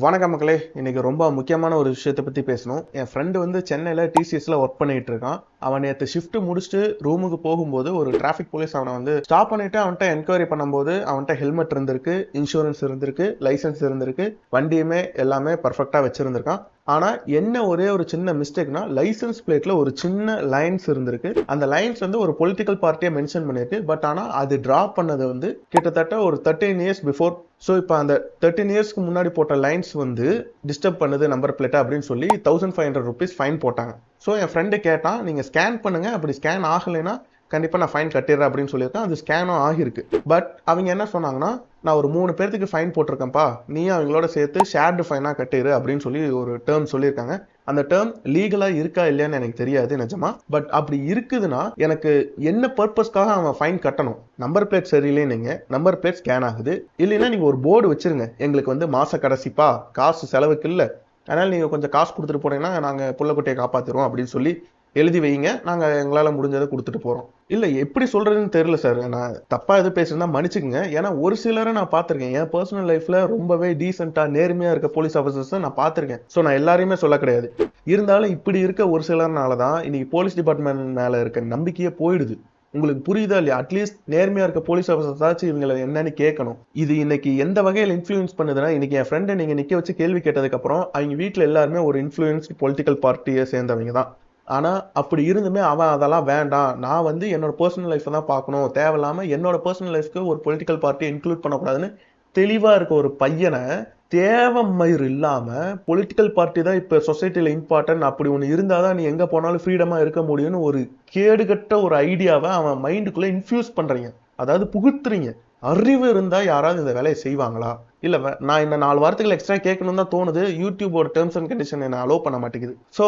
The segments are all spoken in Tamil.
வணக்க மக்களே. இன்னைக்கு ரொம்ப முக்கியமான ஒரு விஷயத்தை பத்தி பேசணும். என் ஃப்ரெண்டு வந்து சென்னையில டிசிஎஸ்ல ஒர்க் பண்ணிட்டு இருக்கான். அவன் நேற்று ஷிஃப்ட் முடிச்சுட்டு ரூமுக்கு போகும்போது ஒரு டிராஃபிக் போலீஸ் அவனை வந்து ஸ்டாப் பண்ணிட்டு அவன்கிட்ட என்கொயரி பண்ணும்போது அவன்கிட்ட ஹெல்மெட் இருந்திருக்கு இன்சூரன்ஸ் இருந்திருக்கு லைசன்ஸ் இருந்திருக்கு வண்டியுமே எல்லாமே பர்ஃபெக்டா வச்சிருந்திருக்கான். ஆனால் என்ன ஒரே ஒரு சின்ன மிஸ்டேக்னா லைசன்ஸ் பிளேட்டில் ஒரு சின்ன லைன்ஸ் இருந்திருக்கு. அந்த லைன்ஸ் வந்து ஒரு பொலிட்டிக்கல் பார்ட்டியை மென்ஷன் பண்ணியிருக்கு. பட் ஆனால் அது ட்ரா பண்ணது வந்து கிட்டத்தட்ட ஒரு தேர்ட்டீன் இயர்ஸ் பிஃபோர் ஸோ இப்போ அந்த தேர்ட்டின் இயர்ஸ்க்கு முன்னாடி போட்ட லைன்ஸ் வந்து டிஸ்டர்ப் பண்ணுது நம்பர் பிளேட்டா அப்படின்னு சொல்லி thousand five hundred rupees fine போட்டாங்க. ஸோ என் ஃப்ரெண்டு கேட்டான் நீங்கள் ஸ்கேன் பண்ணுங்கள் அப்படி ஸ்கேன் ஆகலைன்னா கண்டிப்பாக நான் ஃபைன் கட்டிடுறேன் அப்படின்னு சொல்லியிருக்கேன். அது ஸ்கேனும் ஆகிருக்கு பட் அவங்க என்ன சொன்னாங்கன்னா நான் ஒரு மூணு பேர்த்துக்கு ஃபைன் போட்டிருக்கேன்ப்பா. நீ அவங்களோட சேர்த்து ஷேர்டு ஃபைனாக கட்டிடு அப்படின்னு சொல்லி ஒரு டேர்ம் சொல்லியிருக்காங்க. அந்த டேர்ம் லீகலாக இருக்கா இல்லையான்னு எனக்கு தெரியாது நிஜமா. பட் அப்படி இருக்குதுன்னா எனக்கு என்ன பர்பஸ்க்காக அவன் ஃபைன் கட்டணும்? நம்பர் பிளேட் சரியில்லை நீங்க. நம்பர் பிளேட் ஸ்கேன் ஆகுது. இல்லைன்னா நீங்கள் ஒரு போர்டு வச்சிருங்க. எங்களுக்கு வந்து மாச கடைசிப்பா. காசு செலவுக்கு இல்லை. அதனால நீங்கள் கொஞ்சம் காசு கொடுத்துட்டு போனீங்கன்னா நாங்கள் புள்ளக்குட்டியை காப்பாத்திடுவோம் அப்படின்னு சொல்லி எழுதி வைங்க. நாங்கள் எங்களால் முடிஞ்சதை கொடுத்துட்டு போகிறோம் இல்லை எப்படி சொல்கிறதுன்னு தெரியல சார் நான் தப்பாக எது பேசுறதா மன்னிச்சுக்கோங்க. ஏன்னா ஒரு சிலரை நான் பார்த்துருக்கேன். என் பர்சனல் லைஃப்பில் ரொம்பவே டீசெண்டாக நேர்மையாக இருக்க போலீஸ் ஆஃபீஸர்ஸை நான் பார்த்துருக்கேன். ஸோ நான் எல்லாரையுமே சொல்ல கிடையாது. இருந்தாலும் இப்படி இருக்க ஒரு சிலர்னால தான் இன்றைக்கி போலீஸ் டிபார்ட்மெண்ட் மேலே இருக்க நம்பிக்கையே போயிடுது. உங்களுக்கு புரியுதா இல்லையா? அட்லீஸ்ட் நேர்மையா இருக்க போலீஸ் ஆஃபீஸர்ஸாச்சும் இவங்களை என்னன்னு கேட்கணும். இது இன்னைக்கு எந்த வகையில் இன்ஃப்ளூயன்ஸ் பண்ணுதுன்னா இன்னைக்கு என் ஃப்ரெண்டை நீங்க நிக்க வச்சு கேள்வி கேட்டதுக்கு அப்புறம் அவங்க வீட்டில் எல்லாருமே ஒரு இன்ஃப்ளூயன்ஸ் பொலிட்டிக்கல் பார்ட்டியை சேர்ந்தவங்க தான். ஆனால் அப்படி இருந்துமே அவன் அதெல்லாம் வேண்டாம். நான் வந்து என்னோட பர்சனல் லைஃப்பை தான் பார்க்கணும். தேவையில்லாமல் என்னோட பர்சனல் லைஃப்க்கு ஒரு பொலிட்டிக்கல் பார்ட்டியை இன்க்ளூட் பண்ணக்கூடாதுன்னு தெளிவாக இருக்க ஒரு பையனை தேவமயிர் இல்லாமல் பொலிட்டிக்கல் பார்ட்டி தான் இப்போ சொசைட்டியில் இம்பார்ட்டன்ட் அப்படி ஒன்று இருந்தால் தான் நீ எங்கே போனாலும் ஃப்ரீடமாக இருக்க முடியும்னு ஒரு கேடுகட்ட ஒரு ஐடியாவை அவன் மைண்டுக்குள்ளே இன்ஃபியூஸ் பண்ணுறீங்க அதாவது புகுத்துறீங்க. அறிவு இருந்தால் யாராவது இந்த வேலையை செய்வாங்களா? இல்லை வே- நான் இந்த நாலு வாரத்துக்கு எக்ஸ்ட்ரா கேட்கணும் தான் தோணுது. யூடியூபோட டேர்ம்ஸ் அண்ட் கண்டிஷன் என்ன அலோவ் பண்ண மாட்டேங்குது. ஸோ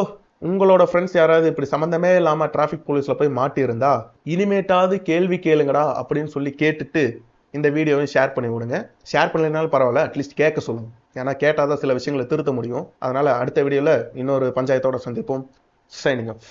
உங்களோட ஃப்ரெண்ட்ஸ் யாராவது இப்படி சம்மந்தமே இல்லாமல் டிராஃபிக் போலீஸில் போய் மாட்டியிருந்தா இனிமேட்டாவது கேள்வி கேளுங்கடா அப்படின்னு சொல்லி கேட்டுட்டு இந்த வீடியோவை ஷேர் பண்ணி விடுங்க. ஷேர் பண்ணலைனாலும் பரவாயில்ல அட்லீஸ்ட் கேட்க சொல்லுங்க. ஏன்னா கேட்டாதான் சில விஷயங்களை திருத்த முடியும். அதனால் அடுத்த வீடியோவில் இன்னொரு பஞ்சாயத்தோட சந்திப்போம். Signing off